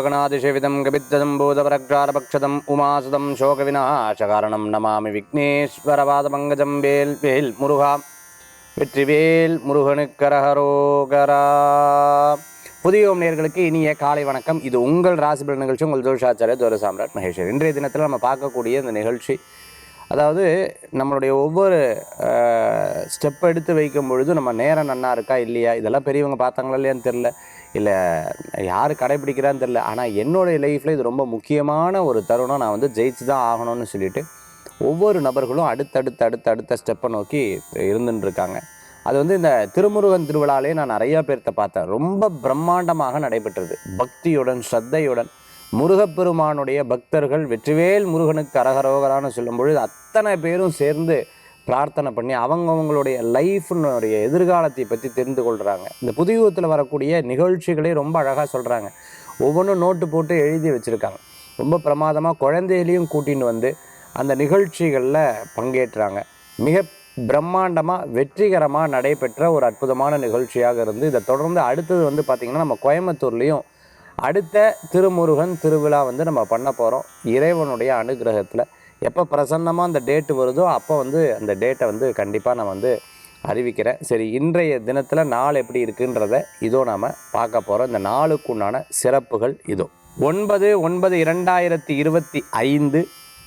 गजाननं भूतगणातिशेवितं कपित्तदं भूतपरक्षारपक्षदम् उमासुतं शोकविनाशकारणं नमामि विघ्नेश्वरपादपङ्कजं வேல் வேல் முருகா வெற்றிவேல் முருகனுக்கரஹரோகரா புதியோம் நேர்களுக்கு இனிய காலை வணக்கம் இது உங்கள் ராசிபல் நிகழ்ச்சி உங்கள் ஜோஷாச்சாரிய தோர சாம்ராட் மகேஸ்வர் இன்றைய தினத்தில் நம்ம பார்க்கக்கூடிய இந்த நிகழ்ச்சி அதாவது நம்மளுடைய ஒவ்வொரு ஸ்டெப் எடுத்து வைக்கும் பொழுது நம்ம நேரம் நன்னா இருக்கா இல்லையா? இதெல்லாம் பெரியவங்க பார்த்தாங்களா இல்லையான்னு தெரில இல்லை யார் கடைப்பிடிக்கிறான்னு தெரில ஆனால் என்னுடைய லைஃப்பில் இது ரொம்ப முக்கியமான ஒரு தருணம். நான் வந்து ஜெயிச்சு தான் ஆகணும்னு சொல்லிட்டு ஒவ்வொரு நபர்களும் அடுத்தடுத்து அடுத்த அடுத்த ஸ்டெப்பை நோக்கி இருந்துட்டுருக்காங்க அது வந்து இந்த திருமுருகன் திருவிழாலே நான் நிறையா பேர்த்த பார்த்தேன். ரொம்ப பிரம்மாண்டமாக நடைபெற்றது. பக்தியுடன் ஸ்ரத்தையுடன். முருகப்பெருமானுடைய பக்தர்கள் வெற்றிவேல் முருகனுக்கு அரகரோகரான்னு சொல்லும் பொழுது அத்தனை பேரும் சேர்ந்து பிரார்த்தனை பண்ணி அவங்கவுங்களுடைய லைஃப்னுடைய எதிர்காலத்தை பற்றி தெரிந்து கொள்கிறாங்க இந்த புதியுகத்தில் வரக்கூடிய நிகழ்ச்சிகளே ரொம்ப அழகாக சொல்கிறாங்க ஒவ்வொன்றும் நோட்டு போட்டு எழுதி வச்சுருக்காங்க. ரொம்ப பிரமாதமாக குழந்தையிலையும் கூட்டின்னு வந்து அந்த நிகழ்ச்சிகளில் பங்கேற்றாங்க. மிக பிரம்மாண்டமாக வெற்றிகரமாக நடைபெற்ற ஒரு அற்புதமான நிகழ்ச்சியாக இருந்து இதை தொடர்ந்து அடுத்தது வந்து பார்த்திங்கன்னா நம்ம கோயம்புத்தூர்லேயும் அடுத்த திருமுருகன் திருவிழா வந்து நம்ம பண்ண போகிறோம் இறைவனுடைய அனுகிரகத்தில் எப்போ பிரசன்னமாக அந்த டேட்டு வருதோ அப்போ வந்து அந்த டேட்டை வந்து கண்டிப்பாக நான் வந்து அறிவிக்கிறேன். சரி இன்றைய தினத்தில் நாள் எப்படி இருக்குன்றத இதோ நாம் பார்க்க போகிறோம் இந்த நாளுக்குண்டான சிறப்புகள் இதோ. ஒன்பது ஒன்பது இரண்டாயிரத்தி இருபத்தி ஐந்து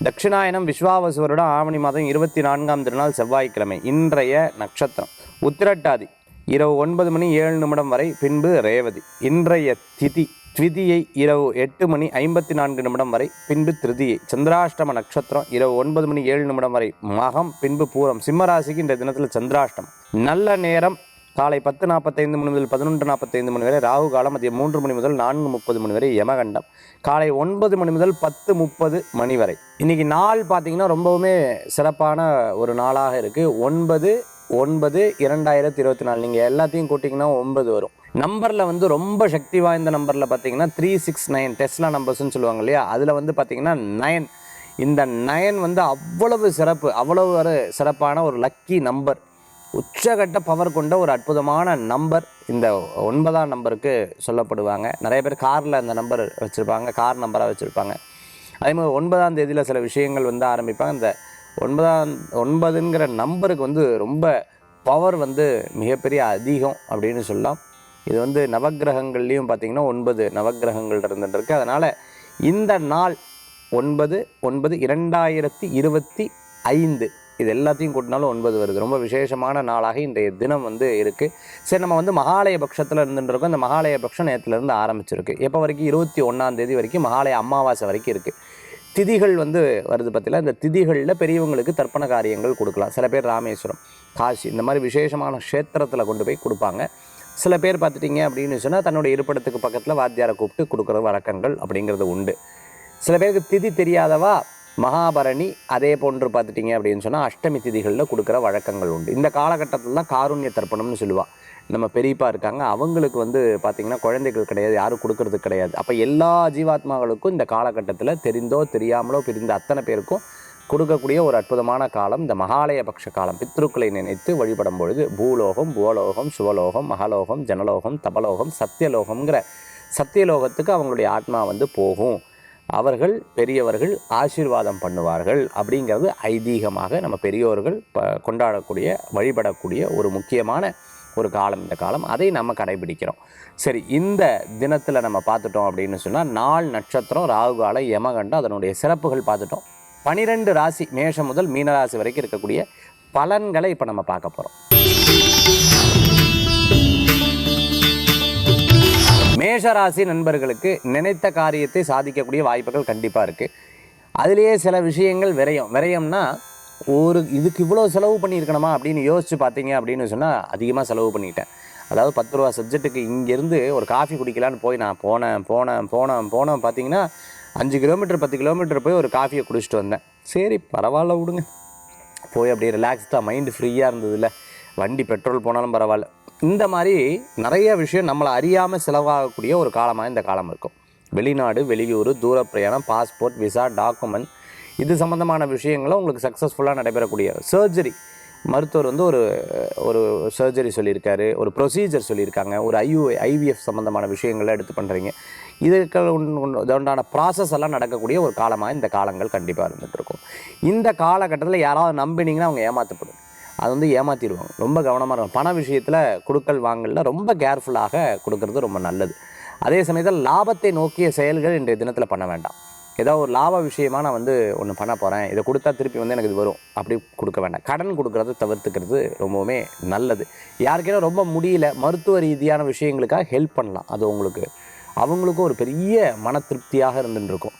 தட்சிணாயனம் விஸ்வாவசு வருடம் ஆவணி மாதம் இருபத்தி நான்காம் திருநாள் செவ்வாய்க்கிழமை இன்றைய நட்சத்திரம். உத்திரட்டாதி இரவு ஒன்பது மணி ஏழு நிமிடம் வரை பின்பு ரேவதி. இன்றைய திதி த்விதியை இரவு எட்டு மணி ஐம்பத்தி நான்கு நிமிடம் வரை பின்பு திருதியை. சந்திராஷ்டம நட்சத்திரம் இரவு ஒன்பது மணி ஏழு நிமிடம் வரை மகம் பின்பு பூரம். சிம்மராசிக்கு இந்த தினத்தில் சந்திராஷ்டம் நல்ல நேரம் காலை பத்து நாற்பத்தைந்து மணி முதல் பதினொன்று நாற்பத்தைந்து மணி வரை ராகு காலம் மதியம் மூன்று மணி முதல் நான்கு முப்பது மணி வரை யமகண்டம். காலை ஒன்பது மணி முதல் பத்து முப்பது மணி வரை. இன்னைக்கு நாள் பார்த்தீங்கன்னா ரொம்பவுமே சிறப்பான ஒரு நாளாக இருக்குது ஒன்பது ஒன்பது இரண்டாயிரத்தி இருபத்தி நாலு. நீங்கள் எல்லாத்தையும் கூட்டிங்கன்னா ஒன்பது வரும். நம்பரில் வந்து ரொம்ப சக்தி வாய்ந்த நம்பரில் பார்த்தீங்கன்னா த்ரீ சிக்ஸ் நைன் டெஸ்லா நம்பர்ஸ்னு சொல்லுவாங்க இல்லையா? அதில் வந்து பார்த்தீங்கன்னா நயன் இந்த நயன் வந்து அவ்வளவு சிறப்பு அவ்வளவு ஒரு சிறப்பான ஒரு லக்கி நம்பர் உச்சகட்ட பவர் கொண்ட ஒரு அற்புதமான நம்பர் இந்த ஒன்பதாம் நம்பருக்கு சொல்லப்படுவாங்க. நிறைய பேர் காரில் அந்த நம்பர் வச்சுருப்பாங்க கார் நம்பராக வச்சுருப்பாங்க. அதே மாதிரி ஒன்பதாம் தேதியில் சில விஷயங்கள் வந்து ஆரம்பிப்பாங்க. இந்த ஒன்பதாம் ஒன்பதுங்கிற நம்பருக்கு வந்து ரொம்ப பவர் வந்து மிகப்பெரிய அதிகம் அப்படின்னு சொல்லலாம். இது வந்து நவக்கிரகங்கள்லேயும் பார்த்திங்கன்னா ஒன்பது நவக்கிரகங்கள் இருந்துட்டுருக்கு. அதனால் இந்த நாள் ஒன்பது ஒன்பது இரண்டாயிரத்தி இருபத்தி ஐந்து. இது எல்லாத்தையும் கூட்டினாலும் ஒன்பது வருது. ரொம்ப விசேஷமான நாளாக இன்றைய தினம் வந்து இருக்குது சரி நம்ம வந்து மகாலய பட்சத்தில் இருந்துருக்கோம் இந்த மகாலய பட்சம் நேரத்துலேருந்து ஆரம்பிச்சிருக்கு. எப்போ வரைக்கும்? இருபத்தி ஒன்றாம் தேதி வரைக்கும் மகாலய அமாவாசை வரைக்கும் இருக்குது திதிகள் வந்து வருது பற்றில இந்த திதிகளில் பெரியவங்களுக்கு தர்ப்பண காரியங்கள் கொடுக்கலாம். சில பேர் ராமேஸ்வரம் காசி இந்த மாதிரி விசேஷமான க்ஷேத்திரத்தில் கொண்டு போய் கொடுப்பாங்க. சில பேர் பார்த்துட்டிங்க அப்படின்னு சொன்னால் தன்னுடைய இருப்பிடத்துக்கு பக்கத்தில் வாத்தியாரை கூப்பிட்டு கொடுக்குற வழக்கங்கள் அப்படிங்கிறது உண்டு. சில பேருக்கு திதி தெரியாதவா மகாபரணி அதே போன்று பார்த்துட்டிங்க அப்படின்னு சொன்னால் அஷ்டமி திதிகளில் கொடுக்குற வழக்கங்கள் உண்டு. இந்த காலகட்டத்தில் தான் காருண்ய தர்ப்பணம்னு சொல்லுவாள் நம்ம பெரியப்பா இருக்காங்க அவங்களுக்கு வந்து பார்த்திங்கன்னா குழந்தைகள் கிடையாது யாரும் கொடுக்கறது கிடையாது. அப்போ எல்லா ஜீவாத்மாக்களுக்கும் இந்த காலகட்டத்தில் தெரிந்தோ தெரியாமலோ பிரிந்த அத்தனை பேருக்கும் கொடுக்கக்கூடிய ஒரு அற்புதமான காலம் இந்த மகாலய பக்ஷ காலம். பித்ருக்களை நினைத்து வழிபடும் பொழுது பூலோகம் பூலோகம் சுவலோகம் மகலோகம் ஜனலோகம் தபலோகம் சத்தியலோகம்ங்கிற சத்தியலோகத்துக்கு அவங்களுடைய ஆத்மா வந்து போகும். அவர்கள் பெரியவர்கள் ஆசீர்வாதம் பண்ணுவார்கள் அப்படிங்கிறது ஐதீகமாக நம்ம பெரியோர்கள் ப கொண்டாடக்கூடிய வழிபடக்கூடிய ஒரு முக்கியமான ஒரு காலம் இந்த காலம். அதை நம்ம கடைபிடிக்கிறோம். சரி இந்த தினத்தில் நம்ம பார்த்துட்டோம் அப்படின்னு சொன்னால் நாள் நட்சத்திரம் ராகுகால யமகண்டம் அதனுடைய சிறப்புகள் பார்த்துட்டோம். பனிரெண்டு ராசி மேஷம் முதல் மீனராசி வரைக்கும் இருக்கக்கூடிய பலன்களை இப்போ நம்ம பார்க்க போகிறோம் மேஷராசி நண்பர்களுக்கு நினைத்த காரியத்தை சாதிக்கக்கூடிய வாய்ப்புகள் கண்டிப்பாக இருக்குது அதுலேயே சில விஷயங்கள் விரயம். விரயம்னா ஒரு இதுக்கு இவ்வளோ செலவு பண்ணியிருக்கணுமா அப்படின்னு யோசித்து பார்த்தீங்க அப்படின்னு சொன்னால் அதிகமாக செலவு பண்ணிட்டேன். அதாவது பத்து ரூபா சப்ஜெக்ட்டுக்கு இங்கேருந்து ஒரு காஃபி குடிக்கலான்னு போய் நான் போனேன் போனேன் போனேன் போனேன் பார்த்தீங்கன்னா அஞ்சு கிலோமீட்டர் பத்து கிலோமீட்டர் போய் ஒரு காஃபியை குடிச்சிட்டு வந்தேன். சரி பரவாயில்ல விடுங்க. போய் அப்படியே ரிலாக்ஸ்டாக மைண்டு ஃப்ரீயாக இருந்ததில்ல வண்டி பெட்ரோல் போனாலும் பரவாயில்ல. இந்த மாதிரி நிறைய விஷயம் நம்மளை அறியாமல் செலவாகக்கூடிய ஒரு காலமாக இந்த காலம் இருக்கும். வெளிநாடு வெளியூர் தூர பிரயாணம் பாஸ்போர்ட் விசா டாக்குமெண்ட் இது சம்மந்தமான விஷயங்களும் உங்களுக்கு சக்ஸஸ்ஃபுல்லாக நடைபெறக்கூடிய சர்ஜரி மருத்துவர் வந்து ஒரு ஒரு சர்ஜரி சொல்லியிருக்காரு ஒரு ப்ரொசீஜர் சொல்லியிருக்காங்க. ஒரு ஐயு ஐவிஎஃப் சம்மந்தமான விஷயங்கள்லாம் எடுத்து பண்ணுறீங்க இதற்கு உண்டான ப்ராசஸ் எல்லாம் நடக்கக்கூடிய ஒரு காலமாக இந்த காலங்கள் கண்டிப்பாக இருந்துகிட்டு இருக்கும் இந்த காலகட்டத்தில் யாராவது நம்பினீங்கன்னா அவங்க ஏமாற்றப்படும் அது வந்து ஏமாற்றிடுவாங்க ரொம்ப கவனமாக இருக்கும் பண விஷயத்தில் கொடுக்கல் வாங்கல ரொம்ப கேர்ஃபுல்லாக கொடுக்கறது ரொம்ப நல்லது. அதே சமயத்தில் லாபத்தை நோக்கிய செயல்கள் இன்றைய தினத்தில் பண்ண வேண்டாம். ஏதோ ஒரு லாப விஷயமா நான் வந்து ஒன்று பண்ண போகிறேன் இதை கொடுத்தா திருப்பி வந்து எனக்கு இது வரும். அப்படி கொடுக்க வேண்டாம். கடன் கொடுக்குறத தவிர்த்துக்கிறது ரொம்பவுமே நல்லது. யாருக்கேனா ரொம்ப முடியல மருத்துவ ரீதியான விஷயங்களுக்காக ஹெல்ப் பண்ணலாம். அது உங்களுக்கு அவங்களுக்கும் ஒரு பெரிய மன திருப்தியாக இருந்துருக்கும்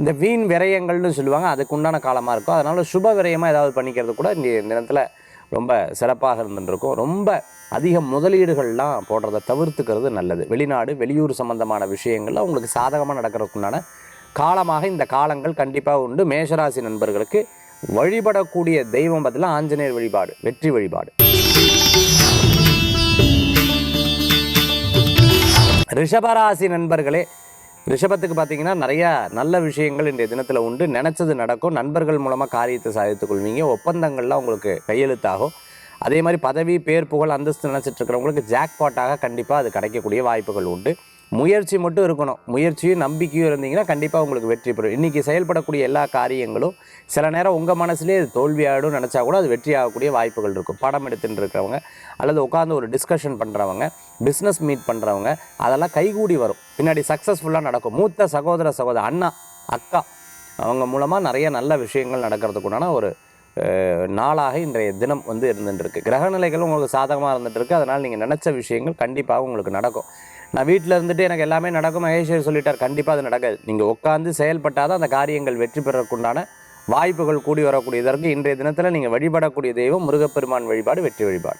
இந்த வீண் விரயங்கள்னு சொல்லுவாங்க அதுக்கு உண்டான காலமாக இருக்கும். அதனால் சுப விரயமாக ஏதாவது பண்ணிக்கிறது கூட இந்த நேரத்தில் ரொம்ப சிறப்பாக இருந்துருக்கும் ரொம்ப அதிக முதலீடுகள்லாம் போடுறத தவிர்த்துக்கிறது நல்லது. வெளிநாடு வெளியூர் சம்பந்தமான விஷயங்கள்லாம் உங்களுக்கு சாதகமாக நடக்கிறதுக்குண்டான காலமாக இந்த காலங்கள் கண்டிப்பாக உண்டு. மேஷராசி நண்பர்களுக்கு வழிபடக்கூடிய தெய்வம் பார்த்தீங்கன்னா ஆஞ்சநேயர் வழிபாடு வெற்றி வழிபாடு. ரிஷபராசி நண்பர்களே ரிஷபத்துக்கு பார்த்தீங்கன்னா நிறையா நல்ல விஷயங்கள் இன்றைய தினத்தில் உண்டு. நினச்சது நடக்கும். நண்பர்கள் மூலமாக காரியத்தை சாதித்துக் கொள்வீங்க. ஒப்பந்தங்கள்லாம் உங்களுக்கு கையெழுத்தாகும். அதே மாதிரி பதவி பேர் புகழ் அந்தஸ்து நினச்சிட்டு இருக்கிறவங்களுக்கு ஜாக்பாட்டாக கண்டிப்பாக அது கிடைக்கக்கூடிய வாய்ப்புகள் உண்டு. முயற்சி மட்டும் இருக்கணும். முயற்சியும் நம்பிக்கையும் இருந்தீங்கன்னா கண்டிப்பாக உங்களுக்கு வெற்றி பெறும். இன்றைக்கி செயல்படக்கூடிய எல்லா காரியங்களும் சில நேரம் உங்கள் மனசுலேயே அது தோல்வியாகிடும் நினச்சா கூட அது வெற்றி ஆகக்கூடிய வாய்ப்புகள் இருக்கும். படம் எடுத்துகிட்டு இருக்கிறவங்க அல்லது உட்காந்து ஒரு டிஸ்கஷன் பண்ணுறவங்க பிஸ்னஸ் மீட் பண்ணுறவங்க அதெல்லாம் கைகூடி வரும். பின்னாடி சக்ஸஸ்ஃபுல்லாக நடக்கும். மூத்த சகோதர சகோதர அண்ணா அக்கா அவங்க மூலமாக நிறைய நல்ல விஷயங்கள் நடக்கிறதுக்குண்டான ஒரு நாளாக இன்றைய தினம் வந்து இருந்துட்டுருக்கு கிரகநிலைகள் உங்களுக்கு சாதகமாக இருந்துகிட்ருக்கு அதனால் நீங்கள் நினச்ச விஷயங்கள் கண்டிப்பாக உங்களுக்கு நடக்கும். நான் வீட்டில் இருந்துட்டு எனக்கு எல்லாமே நடக்கும். மகேஸ்வர் சொல்லிட்டார் கண்டிப்பாக அது நடக்காது. நீங்கள் உட்காந்து செயல்பட்டால் தான் அந்த காரியங்கள் வெற்றி பெறக்குண்டான வாய்ப்புகள் கூடி வரக்கூடியதற்கு இன்றைய தினத்தில் நீங்கள் வழிபடக்கூடிய தெய்வம் முருகப்பெருமான் வழிபாடு வெற்றி வழிபாடு.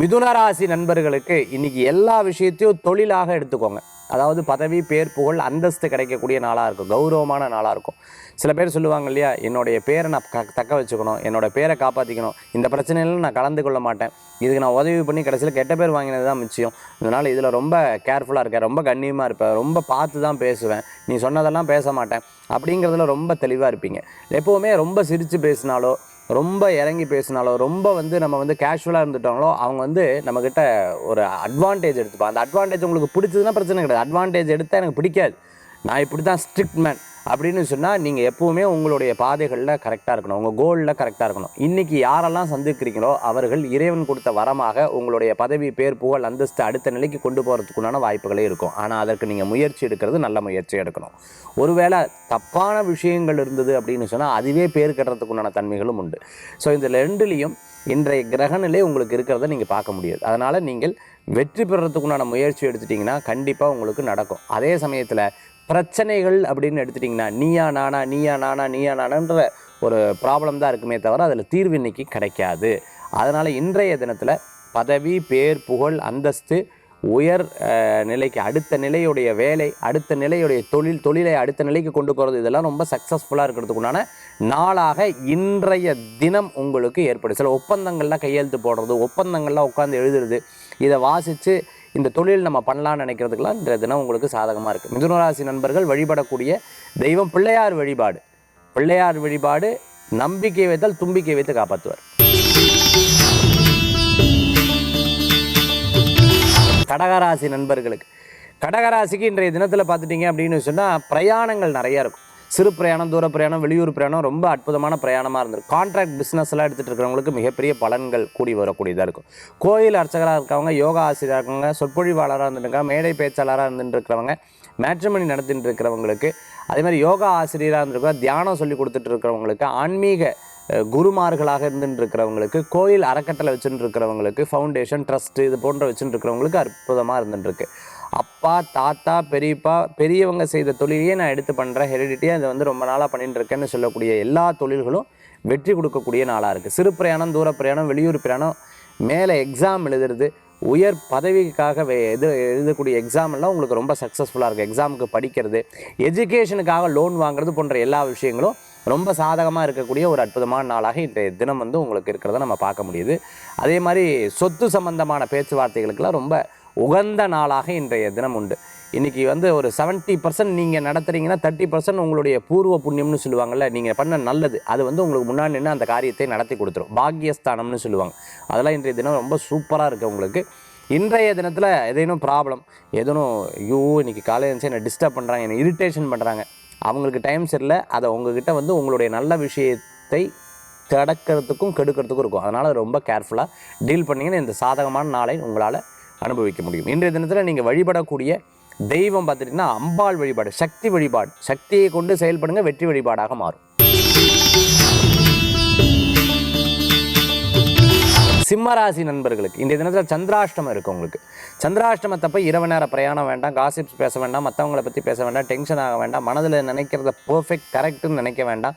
மிதுன ராசி நண்பர்களுக்கு இன்னைக்கு எல்லா விஷயத்தையும் தொழிலாக எடுத்துக்கோங்க. அதாவது பதவி பேர் புகழ் அந்தஸ்து கிடைக்கக்கூடிய நாளாக இருக்கும். கௌரவமான நாளாக இருக்கும். சில பேர் சொல்லுவாங்க இல்லையா என்னுடைய பேரை நான் க தக்க வச்சுக்கணும். என்னோட பேரை காப்பாற்றிக்கணும் இந்த பிரச்சனையில நான் கலந்து கொள்ள மாட்டேன். இதுக்கு நான் உதவி பண்ணி கடைசியில் கெட்ட பேர் வாங்கினது தான் மிச்சம். இதனால் இதில் ரொம்ப கேர்ஃபுல்லாக இருக்கேன் ரொம்ப கண்ணியமாக இருப்பேன் ரொம்ப பார்த்து தான் பேசுவேன். நீ சொன்னதெல்லாம் பேச மாட்டேன். அப்படிங்கிறதுல ரொம்ப தெளிவாக இருப்பீங்க. எப்போவுமே ரொம்ப சிரித்து பேசினாலோ ரொம்ப இறங்கி பேசினாலோ ரொம்ப வந்து நம்ம வந்து கேஷுவலாக இருந்துட்டாங்களோ அவங்க வந்து நம்மக்கிட்ட ஒரு அட்வான்டேஜ் எடுத்துப்பா அந்த அட்வான்டேஜ் உங்களுக்கு பிடிச்சதுன்னா பிரச்சனை கிடையாது. அட்வான்டேஜ் எடுத்தால் எனக்கு பிடிக்காது. நான் இப்படி தான் ஸ்ட்ரிக்ட் மேன் அப்படின்னு சொன்னால் நீங்கள் எப்போவுமே உங்களுடைய பாதைகளில் கரெக்டாக இருக்கணும். உங்கள் கோலில் கரெக்டாக இருக்கணும். இன்றைக்கி யாரெல்லாம் சந்திக்கிறீங்களோ அவர்கள் இறைவன் கொடுத்த வரமாக உங்களுடைய பதவி பேர் புகழ் அந்தஸ்து அடுத்த நிலைக்கு கொண்டு போகிறதுக்குண்டான வாய்ப்புகளே இருக்கும். ஆனால் அதற்கு நீங்கள் முயற்சி எடுக்கிறது நல்ல முயற்சி எடுக்கணும். ஒருவேளை தப்பான விஷயங்கள் இருந்தது அப்படின்னு சொன்னால் அதுவே பேர் கட்டுறதுக்குண்டான தன்மைகளும் உண்டு. ஸோ இந்த ரெண்டுலேயும் இன்றைய கிரகநிலை உங்களுக்கு இருக்கிறத நீங்கள் பார்க்க முடியாது. அதனால் நீங்கள் வெற்றி பெறத்துக்குண்டான முயற்சி எடுத்துட்டிங்கன்னா கண்டிப்பாக உங்களுக்கு நடக்கும். அதே சமயத்தில் பிரச்சனைகள் அப்படின்னு எடுத்துட்டிங்கன்னா நீயா நானா நீயா நானா நீயா நானான்ற ஒரு ப்ராப்ளம் தான் இருக்குமே தவிர அதில் தீர்வு இன்னைக்கு கிடைக்காது. அதனால் இன்றைய தினத்தில் பதவி பேர் புகழ் அந்தஸ்து உயர் நிலைக்கு அடுத்த நிலையுடைய வேலை அடுத்த நிலையுடைய தொழில் தொழிலை அடுத்த நிலைக்கு கொண்டு போகிறது இதெல்லாம் ரொம்ப சக்ஸஸ்ஃபுல்லாக இருக்கிறதுக்குண்டான நாளாக இன்றைய தினம் உங்களுக்கு ஏற்படும் சில ஒப்பந்தங்கள்லாம் கையெழுத்து போடுறது ஒப்பந்தங்கள்லாம் உட்காந்து எழுதுறது இதை வாசித்து இந்த தொழில் நம்ம பண்ணலாம்னு நினைக்கிறதுக்கெல்லாம் இந்த தினம் உங்களுக்கு சாதகமாக இருக்குது மிதுனராசி நண்பர்கள் வழிபடக்கூடிய தெய்வம் பிள்ளையார் வழிபாடு. பிள்ளையார் வழிபாடு நம்பிக்கை வைத்தால் தும்பிக்கை வைத்து காப்பாற்றுவார். கடகராசி நண்பர்களுக்கு. கடகராசிக்கு இன்றைய தினத்தில் பார்த்துட்டிங்க அப்படின்னு சொன்னால் பிரயாணங்கள் நிறையா இருக்கும். சிறு பிரயாணம் தூர பிரயாணம் வெளியூர் பிரயாணம் ரொம்ப அற்புதமான பிரயாணமாக இருந்திருக்கும் கான்ட்ராக்ட் பிஸ்னஸ்லாம் எடுத்துகிட்டு இருக்கிறவங்களுக்கு மிகப்பெரிய பலன்கள் கூடி வரக்கூடியதாக இருக்கும். கோயில் அர்ச்சகராக இருக்கவங்க யோகா ஆசிரியராக இருக்கவங்க சொற்பொழிவாளராக இருந்துருக்காங்க மேடை பேச்சாளராக இருந்துட்டு இருக்கிறவங்க மேட்ரிமணி நடத்திட்டு இருக்கிறவங்களுக்கு அதே மாதிரி யோகா ஆசிரியராக இருந்திருக்கவங்க தியானம் சொல்லி கொடுத்துட்டு இருக்கிறவங்களுக்கு ஆன்மீக குருமார்களாக இருந்துட்டு இருக்கிறவங்களுக்கு கோயில் அறக்கட்டளை வச்சுட்டு இருக்கிறவங்களுக்கு ஃபவுண்டேஷன் ட்ரஸ்ட் இது போன்ற வச்சுட்டு இருக்கிறவங்களுக்கு அற்புதமாக இருந்துட்டுருக்கு அப்பா தாத்தா பெரியப்பா பெரியவங்க செய்த தொழிலையே நான் எடுத்து பண்ணுறேன் ஹெரிடிட்டியாக இதை வந்து ரொம்ப நாளாக பண்ணிட்டு இருக்கேன்னு சொல்லக்கூடிய எல்லா தொழில்களும் வெற்றி கொடுக்கக்கூடிய நாளாக இருக்குது சிறு பிரயாணம் தூர பிரயாணம் வெளியூர் பிரயாணம் மேலே எக்ஸாம் எழுதுறது உயர் பதவிக்காக வே- இது எழுதக்கூடிய எக்ஸாம் எல்லாம் உங்களுக்கு ரொம்ப சக்ஸஸ்ஃபுல்லாக இருக்குது எக்ஸாமுக்கு படிக்கிறது எஜுகேஷனுக்காக லோன் வாங்குறது போன்ற எல்லா விஷயங்களும் ரொம்ப சாதகமாக இருக்கக்கூடிய ஒரு அற்புதமான நாளாக இன்றைய தினம் வந்து உங்களுக்கு இருக்கிறத நம்ம பார்க்க முடியுது. அதே மாதிரி சொத்து சம்பந்தமான பேச்சுவார்த்தைகளுக்கெல்லாம் ரொம்ப உகந்த நாளாக இன்றைய தினம் உண்டு. இன்றைக்கி வந்து ஒரு செவன்ட்டி பர்சன்ட் நீங்கள் நடத்துகிறீங்கன்னா தேர்ட்டி பர்சன்ட் உங்களுடைய பூர்வ புண்ணியம்னு சொல்லுவாங்கள்ல நீங்கள் பண்ண நல்லது. அது வந்து உங்களுக்கு முன்னாடி நின்று அந்த காரியத்தை நடத்தி கொடுத்துரும். பாக்கியஸ்தானம்னு சொல்லுவாங்க. அதெல்லாம் இன்றைய தினம் ரொம்ப சூப்பராக இருக்குது உங்களுக்கு. இன்றைய தினத்தில் எதேனும் ப்ராப்ளம் ஏதேனும் ஐயோ இன்றைக்கி காலையில் இருந்துச்சு என்னை டிஸ்டர்ப் பண்ணுறாங்க என்னை இரிட்டேஷன் பண்ணுறாங்க அவங்களுக்கு டைம் சரியில்லை. அதை உங்ககிட்ட வந்து உங்களுடைய நல்ல விஷயத்தை தடக்கிறதுக்கும் கெடுக்கிறதுக்கும் இருக்கும். அதனால் ரொம்ப கேர்ஃபுல்லாக டீல் பண்ணிங்கன்னா இந்த சாதகமான நாளை உங்களால் அனுபவிக்க முடியும். இன்றைய தினத்தில் நீங்கள் வழிபடக்கூடிய தெய்வம் பார்த்துட்டிங்கன்னா அம்பாள் வழிபாடு சக்தி வழிபாடு சக்தியை கொண்டு செயல்படுங்க வெற்றி வழிபாடாக மாறும். சிம்மராசி நண்பர்களுக்கு இன்றைய தினத்தில் சந்திராஷ்டமம் இருக்குது உங்களுக்கு. சந்திராஷ்டமத்தப்போ இரவு நேர பிரயாணம் வேண்டாம் காசிப்ஸ் பேச வேண்டாம் மற்றவங்கள பற்றி பேச வேண்டாம் டென்ஷன் ஆக வேண்டாம் மனதில் நினைக்கிறத பர்ஃபெக்ட் கரெக்டுன்னு நினைக்க வேண்டாம்.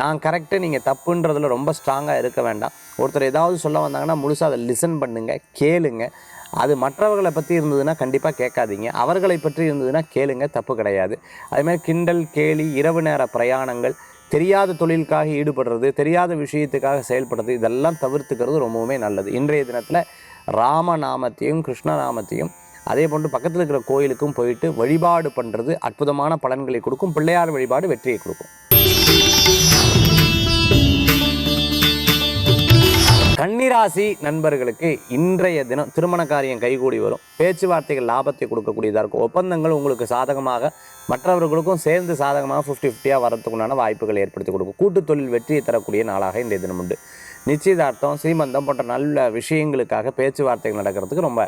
நான் கரெக்டு நீங்கள் தப்புன்றதில் ரொம்ப ஸ்ட்ராங்காக இருக்க வேண்டாம். ஒருத்தர் ஏதாவது சொல்ல வந்தாங்கன்னா முழுசாக அதை லிசன் பண்ணுங்கள் கேளுங்க. அது மற்றவர்களை பற்றி இருந்ததுன்னா கண்டிப்பாக கேட்காதீங்க. அவர்களை பற்றி இருந்ததுன்னா கேளுங்க தப்பு கிடையாது. அதுமாதிரி கிண்டல் கேலி இரவு நேர பிரயாணங்கள் தெரியாத தொழிலுக்காக ஈடுபடுறது தெரியாத விஷயத்துக்காக செயல்படுறது இதெல்லாம் தவிர்த்துக்கிறது ரொம்பவுமே நல்லது. இன்றைய தினத்தில் ராமநாமத்தையும் கிருஷ்ணநாமத்தையும் அதே போன்று பக்கத்தில் இருக்கிற கோயிலுக்கும் போயிட்டு வழிபாடு பண்ணுறது அற்புதமான பலன்களை கொடுக்கும். பிள்ளையார் வழிபாடு வெற்றியை கொடுக்கும். கன்னிராசி நண்பர்களுக்கு இன்றைய தினம் திருமண காரியம் கைகூடி வரும். பேச்சுவார்த்தைகள் லாபத்தை கொடுக்கக்கூடியதாக இருக்கும். ஒப்பந்தங்கள் உங்களுக்கு சாதகமாக மற்றவர்களுக்கும் சேர்ந்து சாதகமாக ஃபிஃப்டி ஃபிஃப்டியாக வரதுக்குண்டான வாய்ப்புகள் ஏற்படுத்தி கொடுக்கும். கூட்டு தொழில் வெற்றியை தரக்கூடிய நாளாக இன்றைய தினம் உண்டு நிச்சயதார்த்தம் சீமந்தம் போன்ற நல்ல விஷயங்களுக்காக பேச்சுவார்த்தைகள் நடக்கிறதுக்கு ரொம்ப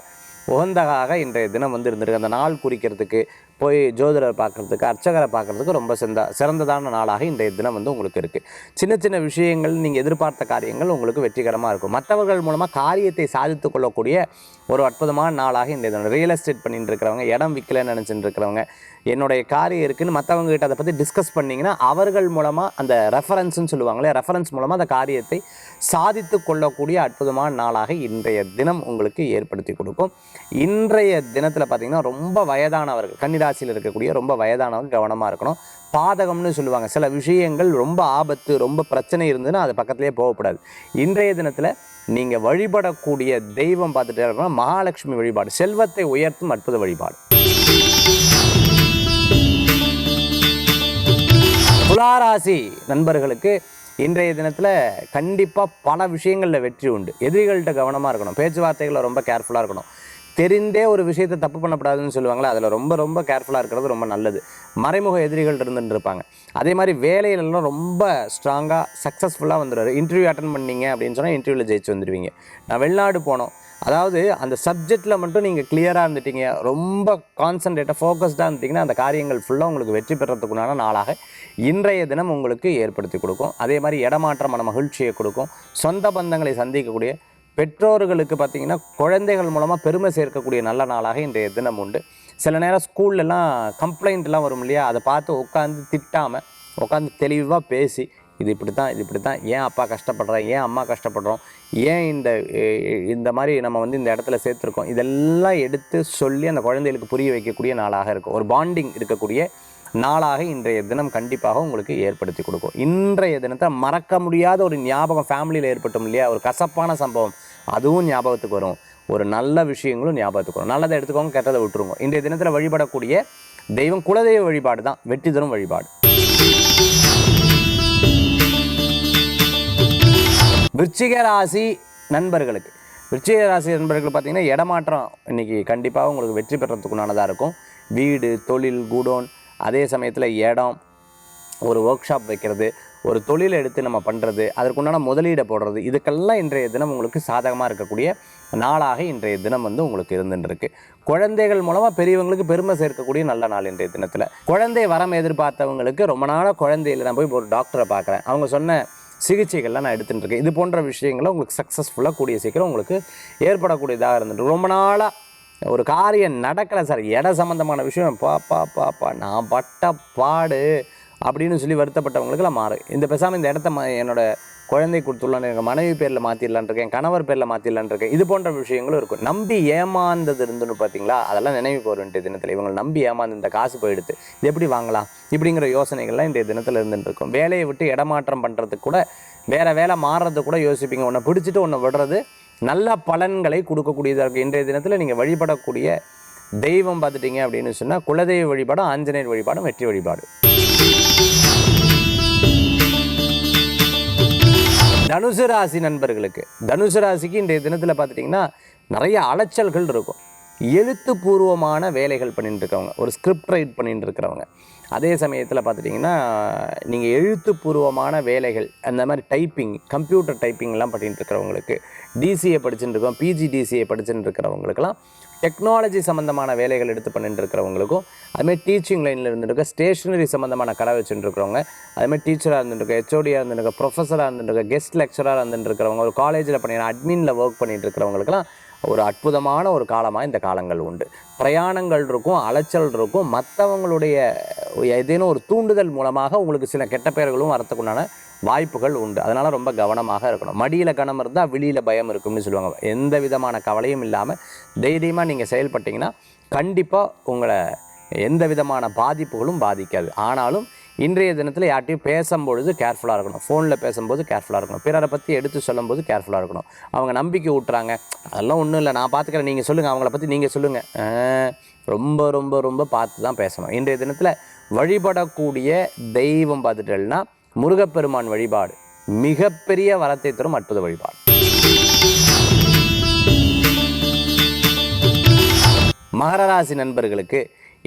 உகந்ததாக இன்றைய தினம் வந்து இருந்திருக்கு அந்த நாள் குறிக்கிறதுக்கு போய் ஜோதிடர் பார்க்குறதுக்கு அர்ச்சகரை பார்க்குறதுக்கு ரொம்ப சிறந்த சிறந்ததான நாளாக இன்றைய தினம் வந்து உங்களுக்கு இருக்குது சின்ன சின்ன விஷயங்கள் நீங்கள் எதிர்பார்த்த காரியங்கள் உங்களுக்கு வெற்றிகரமாக இருக்கும். மற்றவர்கள் மூலமாக காரியத்தை சாதித்து கொள்ளக்கூடிய ஒரு அற்புதமான நாளாக இன்றைய தினம். ரியல் எஸ்டேட் பண்ணிட்டு இருக்கிறவங்க இடம் விற்கலன்னு நினச்சிட்டு இருக்கிறவங்க என்னுடைய காரியம் இருக்குதுன்னு மற்றவங்க கிட்ட அதை பற்றி டிஸ்கஸ் பண்ணிங்கன்னா அவர்கள் மூலமாக அந்த ரெஃபரன்ஸ்னு சொல்லுவாங்களே ரெஃபரன்ஸ் மூலமாக அந்த காரியத்தை சாதித்து கொள்ளக்கூடிய அற்புதமான நாளாக இன்றைய தினம் உங்களுக்கு ஏற்படுத்தி கொடுக்கும். இன்றைய தினத்தில் பார்த்தீங்கன்னா ரொம்ப வயதானவர்கள் கன்னிராசியில் இருக்கக்கூடிய ரொம்ப வயதானவர் கவனமாக இருக்கணும். பாதகம்னு சொல்லுவாங்க. சில விஷயங்கள் ரொம்ப ஆபத்து ரொம்ப பிரச்சனை இருந்ததுன்னா அது பக்கத்துலேயே போகக்கூடாது இன்றைய தினத்தில் நீங்கள் வழிபடக்கூடிய தெய்வம் பார்த்துட்டே இருக்கணும் மகாலட்சுமி வழிபாடு செல்வத்தை உயர்த்தும் அற்புத வழிபாடு. துளாராசி நண்பர்களுக்கு இன்றைய தினத்தில் கண்டிப்பாக பல விஷயங்களில் வெற்றி உண்டு. எதிரிகள்கிட்ட கவனமாக இருக்கணும். பேச்சுவார்த்தைகளில் ரொம்ப கேர்ஃபுல்லாக இருக்கணும். தெரிந்தே ஒரு விஷயத்தை தப்பு பண்ணக்கூடாதுன்னு சொல்லுவாங்களே அதில் ரொம்ப ரொம்ப கேர்ஃபுல்லாக இருக்கிறது ரொம்ப நல்லது. மறைமுக எதிரிகள் இருந்துட்டு இருப்பாங்க அதே மாதிரி வேலையிலலாம் ரொம்ப ஸ்ட்ராங்காக சக்ஸஸ்ஃபுல்லாக வந்துடுவார் இன்டர்வியூ அட்டன் பண்ணீங்க அப்படின்னு சொன்னால் இன்டர்வியூவில் ஜெயிச்சு வந்துடுவீங்க நான் வெளிநாடு போனோம். அதாவது அந்த சப்ஜெக்டில் மட்டும் நீங்கள் கிளியராக இருந்துட்டீங்க ரொம்ப கான்சன்ட்ரேட்டாக ஃபோக்கஸ்டாக இருந்துட்டிங்கன்னா அந்த காரியங்கள் ஃபுல்லாக உங்களுக்கு வெற்றி பெறத்துக்குண்டான நாளாக இன்றைய தினம் உங்களுக்கு ஏற்படுத்தி கொடுக்கும். அதே மாதிரி இடமாற்றமான மகிழ்ச்சியை கொடுக்கும். சொந்த பந்தங்களை சந்திக்கக்கூடிய பெற்றோர்களுக்கு பார்த்தீங்கன்னா குழந்தைகள் மூலமாக பெருமை சேர்க்கக்கூடிய நல்ல நாளாக இன்றைய தினம் உண்டு. சில நேரம் ஸ்கூல்லலாம் கம்ப்ளைண்ட்லாம் வரும் இல்லையா? அதை பார்த்து உட்காந்து திட்டாமல் உட்காந்து தெளிவாக பேசி இது இப்படி தான் இது இப்படி தான் ஏன் அப்பா கஷ்டப்படுறோம் ஏன் அம்மா கஷ்டப்படுறோம்? ஏன் இந்த இந்த மாதிரி நம்ம வந்து இந்த இடத்துல சேர்த்துருக்கோம்? இதெல்லாம் எடுத்து சொல்லி அந்த குழந்தைகளுக்கு புரிய வைக்கக்கூடிய நாளாக இருக்கும். ஒரு பாண்டிங் இருக்கக்கூடிய நாளாக இன்றைய தினம் கண்டிப்பாக உங்களுக்கு ஏற்படுத்தி கொடுக்கும். இன்றைய தினத்தை மறக்க முடியாத ஒரு ஞாபகம் ஃபேமிலியில் ஏற்பட்டும் இல்லையா? ஒரு கசப்பான சம்பவம். அதுவும் ஞாபகத்துக்கு வரும். ஒரு நல்ல விஷயங்களும் ஞாபகத்துக்கு வரும். நல்லதை எடுத்துக்கோங்க கெட்டதை விட்டுருங்க. இன்றைய தினத்தில் வழிபடக்கூடிய தெய்வம் குலதெய்வ வழிபாடு தான் வெற்றி தரும் வழிபாடு. விருச்சிக ராசி நண்பர்களுக்கு. விருச்சிக ராசி நண்பர்கள் பார்த்தீங்கன்னா இடமாற்றம் இன்னைக்கு கண்டிப்பாக உங்களுக்கு வெற்றி பெறத்துக்குண்டானதாக இருக்கும். வீடு தொழில் குடோன் அதே சமயத்தில் இடம் ஒரு ஒர்க் ஷாப் வைக்கிறது ஒரு தொழில் எடுத்து நம்ம பண்ணுறது அதற்குண்டான முதலீடை போடுறது இதுக்கெல்லாம் இன்றைய தினம் உங்களுக்கு சாதகமாக இருக்கக்கூடிய நாளாக இன்றைய தினம் வந்து உங்களுக்கு இருந்துருக்கு குழந்தைகள் மூலமாக பெரியவங்களுக்கு பெருமை சேர்க்கக்கூடிய நல்ல நாள் இன்றைய தினத்தில். குழந்தை வரம் எதிர்பார்த்தவங்களுக்கு ரொம்ப நாளாக குழந்தையில் நான் போய் ஒரு டாக்டரை பார்க்குறேன். அவங்க சொன்ன சிகிச்சைகள்லாம் நான் எடுத்துகிட்டு இருக்கேன். இது போன்ற விஷயங்களை உங்களுக்கு சக்ஸஸ்ஃபுல்லாக கூடிய சீக்கிரம் உங்களுக்கு ஏற்படக்கூடியதாக இருந்துட்டு ரொம்ப நாளாக ஒரு காரியம் நடக்கலை சார். இட சம்மந்தமான விஷயம் பாப்பா பாப்பா நான் பட்ட பாடு அப்படின்னு சொல்லி வருத்தப்பட்டவங்களுக்குலாம் மாறு இந்த பேசாமல் இந்த இடத்த என்னோடய என்னோட குழந்தை கொடுத்துடலான்னு எங்கள் மனைவி பேரில் மாற்றிடலான் இருக்கேன் கணவர் பேரில் மாற்றிடலான் இருக்கேன். இது போன்ற விஷயங்களும் இருக்கும். நம்பி ஏமாந்தது இருந்துன்னு பார்த்தீங்களா? அதெல்லாம் நினைவு போகிற தினத்தில். இவங்களை நம்பி ஏமாந்து இந்த காசு போயிடுது இது எப்படி வாங்கலாம்? இப்படிங்கிற யோசனைகள்லாம் இன்றைய தினத்தில் இருந்துட்டு இருக்கும். வேலையை விட்டு இடமாற்றம் பண்ணுறதுக்கு கூட வேறு வேலை மாறுறதுக்கு கூட யோசிப்பீங்க. உன்னை பிடிச்சிட்டு ஒன்று விடுறது நல்ல பலன்களை கொடுக்கக்கூடியதாக இருக்குது இன்றைய தினத்தில் நீங்கள் வழிபடக்கூடிய தெய்வம் பார்த்துட்டிங்க அப்படின்னு சொன்னால் குலதெய்வ வழிபாடும் ஆஞ்சநேயர் வழிபாடும் வெற்றி வழிபாடு. தனுசு ராசி நண்பர்களுக்கு தனுசு ராசிக்கு இன்றைய தினத்தில் பார்த்துட்டிங்கன்னா நிறைய அலைச்சல்கள் இருக்கும். எழுத்துப்பூர்வமான வேலைகள் பண்ணிட்டு இருக்கவங்க ஒரு ஸ்கிரிப்ட் ரைட் பண்ணிட்டு இருக்கிறவங்க அதே சமயத்தில் பார்த்துட்டிங்கன்னா நீங்கள் எழுத்துப்பூர்வமான வேலைகள் அந்த மாதிரி டைப்பிங் கம்ப்யூட்டர் டைப்பிங்லாம் பண்ணிட்டு இருக்கிறவங்களுக்கு டிசிஏ படிச்சுட்டு இருக்கோம் பிஜி டிசிஏ படிச்சுட்டு இருக்கிறவங்களுக்கெல்லாம் டெக்னாலஜி சம்மந்தமான வேலைகள் எடுத்து பண்ணிட்டு இருக்கிறவங்களுக்கும் அதுமாதிரி டீச்சிங் லைனில் இருந்துருக்க ஸ்டேஷனரி சம்மந்தமான கடை வச்சுட்டு இருக்கிறவங்க அதுமாதிரி டீச்சராக இருந்துட்டுருக்க ஹெச்ஓடியாக இருந்துருக்க ப்ரொஃபஸராக இருந்துருக்க கெஸ்ட் லெக்சராக இருந்துட்டு இருக்கிறவங்க ஒரு காலேஜில் பண்ணிடுற அட்மினில் ஒர்க் பண்ணிட்டு இருக்கிறவங்களுக்குலாம் ஒரு அற்புதமான ஒரு காலமாக இந்த காலங்கள் உண்டு. பிரயாணங்கள் இருக்கும் அலைச்சல் இருக்கும் மற்றவங்களுடைய ஏதேனும் ஒரு தூண்டுதல் மூலமாக உங்களுக்கு சில கெட்ட பெயர்களும் வரத்துக்குண்டான வாய்ப்புகள் உண்டு. அதனால் ரொம்ப கவனமாக இருக்கணும். மடியில் கனம் இருந்தால் வெளியில் பயம் இருக்கும்னு சொல்லுவாங்க. எந்த விதமான கவலையும் இல்லாமல் தைரியமாக நீங்கள் செயல்பட்டீங்கன்னா கண்டிப்பாக உங்களை எந்த விதமான பாதிப்புகளும் பாதிக்காது. ஆனாலும் இன்றைய தினத்தில் யார்ட்டையும் பேசும்பொழுது கேர்ஃபுல்லாக இருக்கணும். ஃபோனில் பேசும்போது கேர்ஃபுல்லாக இருக்கணும். பிறரை பற்றி எடுத்து சொல்லும்போது கேர்ஃபுல்லாக இருக்கணும். அவங்க நம்பிக்கை ஊட்டுறாங்க. அதெல்லாம் ஒன்றும் இல்லை. நான் பார்த்துக்கிறேன் நீங்கள் சொல்லுங்கள் அவங்கள பற்றி நீங்கள் சொல்லுங்கள் ரொம்ப ரொம்ப ரொம்ப பார்த்து தான் பேசணும். இன்றைய தினத்தில் வழிபடக்கூடிய தெய்வம் பார்த்துட்டேன்னா முருகப்பெருமான் வழிபாடு மிகப்பெரிய வரத்தை தரும் அற்புத வழிபாடு. மகர ராசி நண்பர்களுக்கு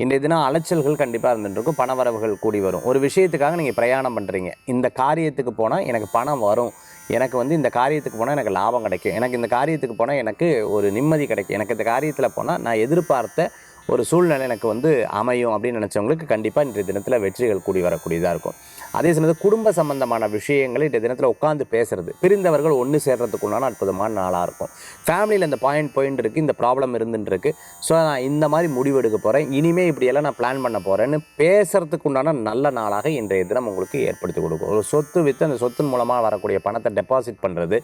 இன்றைய தினம் அலைச்சல்கள் கண்டிப்பாக இருந்துட்டுருக்கும். பணவரவுகள் கூடி வரும். ஒரு விஷயத்துக்காக நீங்கள் பிரயாணம் பண்ணுறீங்க இந்த காரியத்துக்கு போனால் எனக்கு பணம் வரும். எனக்கு வந்து இந்த காரியத்துக்கு போனால் எனக்கு லாபம் கிடைக்கும். எனக்கு இந்த காரியத்துக்கு போனால் எனக்கு ஒரு நிம்மதி கிடைக்கும். எனக்கு இந்த காரியத்தில் போனால் நான் எதிர்பார்த்த ஒரு சூழ்நிலை எனக்கு வந்து அமையும் அப்படின்னு நினச்சவங்களுக்கு கண்டிப்பாக இன்றைய தினத்தில் வெற்றிகள் கூடி வரக்கூடியதாக இருக்கும். அதே சமயத்தில் குடும்ப சம்பந்தமான விஷயங்களை இன்றைய தினத்தில் உட்காந்து பேசுறது. பிரிந்தவர்கள் ஒன்று சேர்றதுக்குண்டான அற்புதமான நாளாக இருக்கும். ஃபேமிலியில் இந்த பாயிண்ட் பாயிண்ட் இருக்குது இந்த ப்ராப்ளம் இருந்துருக்கு ஸோ நான் இந்த மாதிரி முடிவெடுக்க போகிறேன் இனிமேல் இப்படியெல்லாம் நான் பிளான் பண்ண போகிறேன்னு பேசுறதுக்கு உண்டான நல்ல நாளாக இன்றைய தினம் உங்களுக்கு ஏற்படுத்தி கொடுக்கும். ஒரு சொத்து விற்று அந்த சொத்தின் மூலமாக வரக்கூடிய பணத்தை டெபாசிட் பண்ணுறது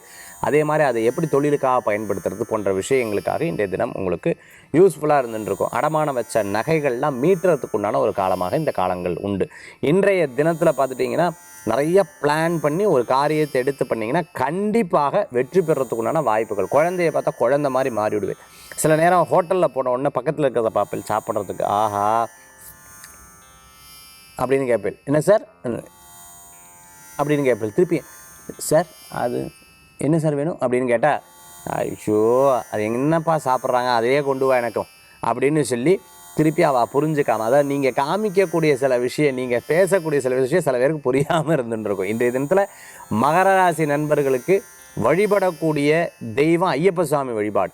அதே மாதிரி அதை எப்படி தொழிலுக்காக பயன்படுத்துறது போன்ற விஷயங்களுக்காக இன்றைய தினம் உங்களுக்கு யூஸ்ஃபுல்லாக இருந்துருக்கும் அடமானம் வச்ச நகைகள்லாம் மீட்டுறதுக்கு உண்டான ஒரு காலமாக இந்த காலங்கள் உண்டு. இன்றைய தினத்தில் பார்த்துட்டு பார்த்துட்டிங்கன்னா நிறைய பிளான் பண்ணி ஒரு காரியத்தை எடுத்து பண்ணிங்கன்னா கண்டிப்பாக வெற்றி பெறத்துக்கு உண்டான வாய்ப்புகள். குழந்தைய பார்த்தா குழந்தை மாதிரி மாறிவிடுவேன். சில நேரம் ஹோட்டலில் போன உடனே பக்கத்தில் இருக்கிறத பார்ப்பேன் சாப்பிட்றதுக்கு. ஆஹா. அப்படின்னு கேட்பேன். என்ன சார்? அப்படின்னு கேட்பேன். திருப்பி சார் அது என்ன சார் வேணும்? அப்படின்னு கேட்டால் ஐயோ அது என்னப்பா சாப்பிட்றாங்க? அதையே கொண்டு வா எனக்கும். அப்படின்னு சொல்லி திருப்பி அவள் புரிஞ்சுக்காம அதாவது நீங்கள் காமிக்கக்கூடிய சில விஷயம் நீங்கள் பேசக்கூடிய சில விஷயம் சில பேருக்கு புரியாமல் இருந்துருக்கும் இன்றைய தினத்தில் மகர ராசி நண்பர்களுக்கு வழிபடக்கூடிய தெய்வம் ஐயப்ப சுவாமி வழிபாடு.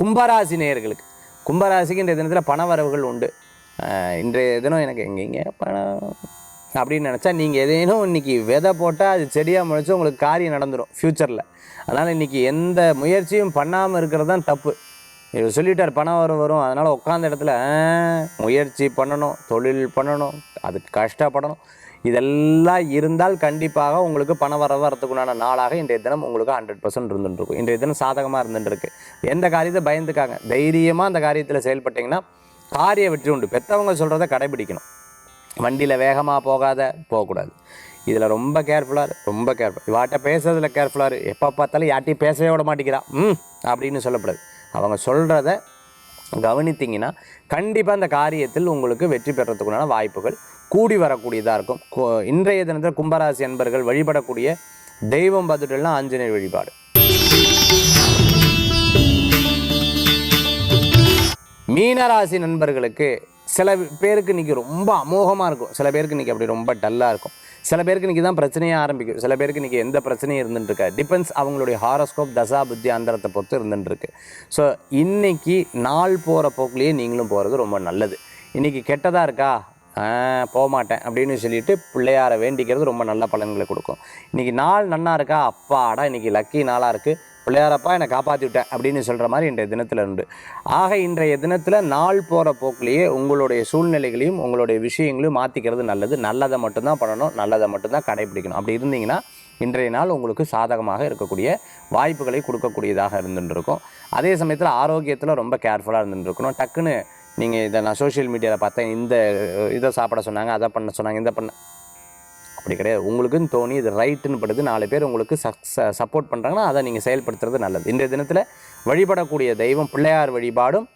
கும்பராசி நேயர்களுக்கு கும்பராசிக்கு இன்றைய தினத்தில் பண வரவுகள் உண்டு. இன்றைய தினம் எனக்கு எங்கெங்க பணம் அப்படின்னு நினச்சா நீங்கள் எதேனும் இன்னைக்கு விதை போட்டால் அது செடியாக முளைச்சு உங்களுக்கு காரியம் நடந்துடும் ஃப்யூச்சரில் அதனால் இன்றைக்கி எந்த முயற்சியும் பண்ணாமல் இருக்கிறது தான் தப்பு. இவர் சொல்லிட்டார் பணம் வரும் வரும். அதனால் உட்காந்த இடத்துல முயற்சி பண்ணணும் தொழில் பண்ணணும் அதுக்கு கஷ்டப்படணும். இதெல்லாம் இருந்தால் கண்டிப்பாக உங்களுக்கு பண வர வரத்துக்குண்டான நாளாக இன்றைய தினம் உங்களுக்கு ஹண்ட்ரட் பர்சன்ட் இருந்துட்டுருக்கும் இன்றைய தினம் சாதகமாக இருந்துருக்கு எந்த காரியத்தை பயந்துக்காங்க? தைரியமாக அந்த காரியத்தில் செயல்பட்டீங்கன்னா காரிய வெற்றி உண்டு. பெற்றவங்க சொல்கிறத கடைபிடிக்கணும். வண்டியில் வேகமாக போகாத போகக்கூடாது. இதில் ரொம்ப கேர்ஃபுல்லாக ரொம்ப கேர்ஃபுல் இவாட்ட பேசுறதுல கேர்ஃபுல்லாக இரு. எப்போ பார்த்தாலும் யார்ட்டையும் பேசவே விட மாட்டேங்கிறா. ம் அப்படின்னு சொல்லப்படுது. அவங்க சொல்கிறத கவனித்தீங்கன்னா கண்டிப்பாக அந்த காரியத்தில் உங்களுக்கு வெற்றி பெறத்துக்குண்டான வாய்ப்புகள் கூடி வரக்கூடியதாக இருக்கும். இன்றைய தினத்தில் கும்பராசி அன்பர்கள் வழிபடக்கூடிய தெய்வம் பார்த்துட்டுலாம் ஆஞ்சநேயர் வழிபாடு. மீனராசி நண்பர்களுக்கு சில பேருக்கு இன்றைக்கி ரொம்ப அமோகமாக இருக்கும். சில பேருக்கு இன்றைக்கி அப்படி ரொம்ப டல்லாக இருக்கும். சில பேருக்கு இன்றைக்கி தான் பிரச்சனையே ஆரம்பிக்கும் சில பேருக்கு இன்றைக்கி எந்த பிரச்சனையும் இருந்துட்டு இருக்கா டிபெண்ட்ஸ் அவங்களுடைய ஹாரோஸ்கோப் தசா புத்தி அந்தரத்தை பொறுத்து இருந்துட்டுருக்கு. ஸோ இன்றைக்கி நாள் போகிற போக்குலேயே நீங்களும் போகிறது ரொம்ப நல்லது. இன்றைக்கி கெட்டதாக இருக்கா? போக மாட்டேன் அப்படின்னு சொல்லிட்டு பிள்ளையாரை வேண்டிக்கிறது ரொம்ப நல்ல பலன்களை கொடுக்கும். இன்றைக்கி நாள் நன்னா இருக்கா? அப்பாடா இன்றைக்கி லக்கி நாளாக இருக்குது பிள்ளையாரப்பா என்னை காப்பாற்றி விட்டேன் அப்படின்னு சொல்கிற மாதிரி இன்றைய தினத்தில் உண்டு. ஆக இன்றைய தினத்தில் நாள் போகிற போக்கிலேயே உங்களுடைய சூழ்நிலைகளையும் உங்களுடைய விஷயங்களையும் மாற்றிக்கிறது நல்லது. நல்லதை மட்டும்தான் பண்ணணும் நல்லதை மட்டும்தான் கடைபிடிக்கணும். அப்படி இருந்தீங்கன்னா இன்றைய நாள் உங்களுக்கு சாதகமாக இருக்கக்கூடிய வாய்ப்புகளை கொடுக்கக்கூடியதாக இருந்துருக்கும் அதே சமயத்தில் ஆரோக்கியத்தில் ரொம்ப கேர்ஃபுல்லாக இருந்துருக்கணும் டக்குன்னு நீங்கள் இதை நான் சோஷியல் மீடியாவில் பார்த்தேன் இந்த இதை சாப்பிட சொன்னாங்க அதை பண்ண சொன்னாங்க இதை பண்ண அப்படி கிடையாது. உங்களுக்குன்னு தோணி இது ரைட்டுன்னு படுது. நாலு பேர் உங்களுக்கு சப்போர்ட் பண்ணுறாங்கன்னா அதை நீங்கள் செயல்படுத்துறது நல்லது. இன்றைய தினத்தில் வழிபடக்கூடிய தெய்வம் பிள்ளையார் வழிபாடும்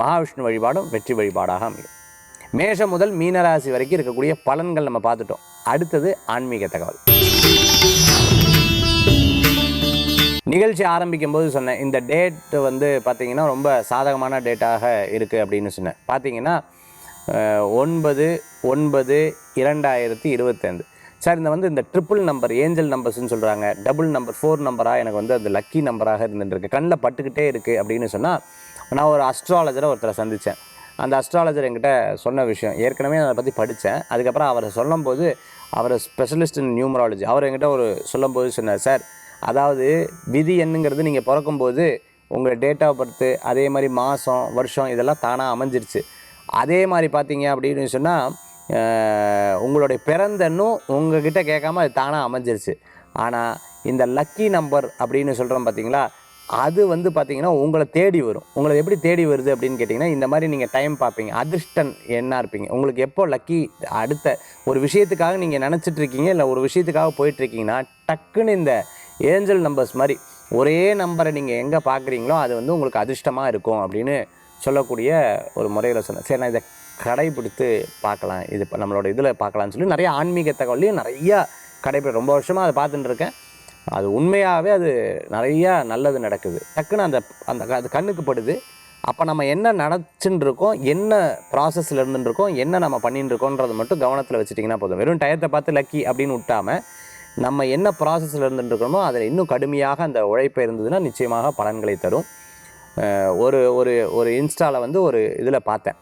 மகாவிஷ்ணு வழிபாடும் வெற்றி வழிபாடாக அமையும். மேஷம் முதல் மீனராசி வரைக்கும் இருக்கக்கூடிய பலன்கள் நம்ம பார்த்துட்டோம். அடுத்தது ஆன்மீக தகவல். நிகழ்ச்சி ஆரம்பிக்கும் போது சொன்னேன். இந்த டேட் வந்து பார்த்திங்கன்னா ரொம்ப சாதகமான டேட்டாக இருக்குது அப்படின்னு சொன்னேன். பார்த்தீங்கன்னா ஒன்பது ஒன்பது இரண்டாயிரத்தி இருபத்தைந்து. சார் இந்த வந்து இந்த ட்ரிபிள் நம்பர் ஏஞ்சல் நம்பர்ஸ்னு சொல்கிறாங்க டபுள் நம்பர் ஃபோர் நம்பராக எனக்கு வந்து அது லக்கி நம்பராக இருந்துருக்கு கண்ணில் பட்டுக்கிட்டே இருக்குது அப்படின்னு சொன்னால் நான் ஒரு அஸ்ட்ராலஜரை ஒருத்தரை சந்தித்தேன் அந்த அஸ்ட்ராலஜர் என்கிட்ட சொன்ன விஷயம் ஏற்கனவே அதை பற்றி படித்தேன் அதுக்கப்புறம் அவரை சொல்லும்போது அவர் ஸ்பெஷலிஸ்ட் இன் நியூமராலஜி அவர் என்கிட்ட ஒரு சொல்லும்போது சொன்னார் சார் அதாவது விதி என்னங்கிறது நீங்கள் பிறக்கும்போது உங்கள் டேட் ஆஃப் பர்த்து அதே மாதிரி மாதம் வருஷம் இதெல்லாம் தானாக அமைஞ்சிருச்சு. அதே மாதிரி பார்த்தீங்க அப்படின்னு சொன்னால் உங்களுடைய பிறந்தன்னும் உங்ககிட்ட கேட்காம அது தானாக அமைஞ்சிருச்சு. ஆனால் இந்த லக்கி நம்பர் அப்படின்னு சொல்கிறோம் பார்த்தீங்களா அது வந்து பார்த்தீங்கன்னா உங்களை தேடி வரும். உங்களை எப்படி தேடி வருது அப்படின்னு கேட்டிங்கன்னா இந்த மாதிரி நீங்கள் டைம் பார்ப்பீங்க. அதிர்ஷ்டன் என்ன இருப்பீங்க. உங்களுக்கு எப்போ லக்கி அடுத்த ஒரு விஷயத்துக்காக நீங்கள் நினச்சிட்ருக்கீங்க இல்லை ஒரு விஷயத்துக்காக போயிட்டுருக்கீங்கன்னா டக்குன்னு இந்த ஏஞ்சல் நம்பர்ஸ் மாதிரி ஒரே நம்பரை நீங்கள் எங்கே பார்க்குறீங்களோ அது வந்து உங்களுக்கு அதிர்ஷ்டமாக இருக்கும் அப்படின்னு சொல்லக்கூடிய ஒரு முறையில் சொன்னேன். சரி நான் இதை கடைபிடித்து பார்க்கலாம். இது இப்போ நம்மளோட இதில் பார்க்கலாம்னு சொல்லி நிறைய ஆன்மீக தகவலையும் நிறையா கடைபிடி ரொம்ப வருஷமாக அதை பார்த்துட்டு இருக்கேன். அது உண்மையாகவே அது நிறையா நல்லது நடக்குது. டக்குன்னு அந்த அந்த க- அது கண்ணுக்கு படுது. அப்போ நம்ம என்ன நடச்சுன்னு இருக்கோம் என்ன ப்ராசஸில் இருந்துருக்கோம் என்ன நம்ம பண்ணிட்டு இருக்கோன்றதை மட்டும் கவனத்தில் வச்சுட்டிங்கன்னா போதும். வெறும் டயத்தை பார்த்து லக்கி அப்படின்னு விட்டாம நம்ம என்ன ப்ராசஸில் இருந்துட்டு அதில் இன்னும் கடுமையாக அந்த உழைப்பு இருந்ததுன்னா நிச்சயமாக பலன்களை தரும். ஒரு ஒரு ஒரு இன்ஸ்டாவில் வந்து ஒரு இதில் பார்த்தேன்.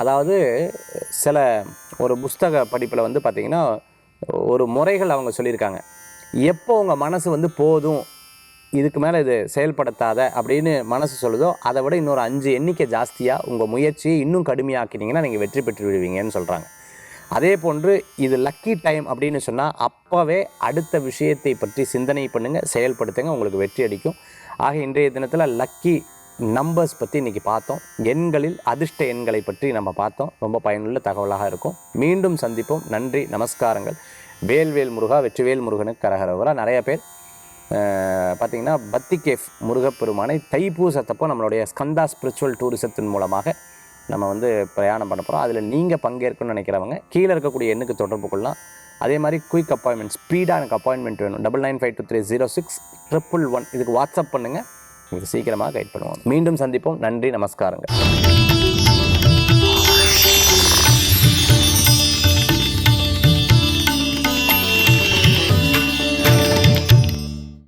அதாவது சில ஒரு புஸ்தக படிப்பில் வந்து பார்த்திங்கன்னா ஒரு முறைகள் அவங்க சொல்லியிருக்காங்க. எப்போ உங்கள் மனசு வந்து போதும் இதுக்கு மேலே இது செயல்படுத்தாத அப்படின்னு மனசு சொல்லுதோ அதை விட இன்னொரு அஞ்சு எண்ணிக்கை ஜாஸ்தியாக உங்கள் முயற்சியை இன்னும் கடுமையாக்கினீங்கன்னா நீங்கள் வெற்றி பெற்று விடுவீங்கன்னு சொல்கிறாங்க அதே போன்று இது லக்கி டைம் அப்படின்னு சொன்னால் அப்போவே அடுத்த விஷயத்தை பற்றி சிந்தனை பண்ணுங்கள் செயல்படுத்துங்க உங்களுக்கு வெற்றி அடிக்கும். ஆக இன்றைய தினத்தில் லக்கி நம்பர்ஸ் பற்றி இன்றைக்கி பார்த்தோம். எண்களில் அதிர்ஷ்ட எண்களை பற்றி நம்ம பார்த்தோம். ரொம்ப பயனுள்ள தகவலாக இருக்கும். மீண்டும் சந்திப்போம். நன்றி நமஸ்காரங்கள். வேல்வேல் முருகா வெற்றிவேல் முருகனுக்கு கரகரவரா. நிறைய பேர் பார்த்திங்கன்னா பத்திகேஃப் பத்தி கேஃப் முருகப்பெருமானை தைப்பூசத்தப்போ நம்மளுடைய ஸ்கந்தா ஸ்பிரிச்சுவல் டூரிசத்தின் மூலமாக நம்ம வந்து பிரயாணம் பண்ண போகிறோம் அதில் நீங்கள் பங்கேற்கணும்னு நினைக்கிறவங்க கீழே இருக்கக்கூடிய எண்ணுக்கு தொடர்பு கொள்ளலாம். அதே மாதிரி குயிக் அப்பாயின்மெண்ட் ஸ்பீடாக எனக்கு அப்பாயின்மெண்ட் வேணும். Double nine five two three zero six triple one இதுக்கு வாட்ஸ்அப் பண்ணுங்கள் உங்களுக்கு சீக்கிரமாக கைட் பண்ணுவோம் மீண்டும் சந்திப்போம். நன்றி நமஸ்காரங்கள்.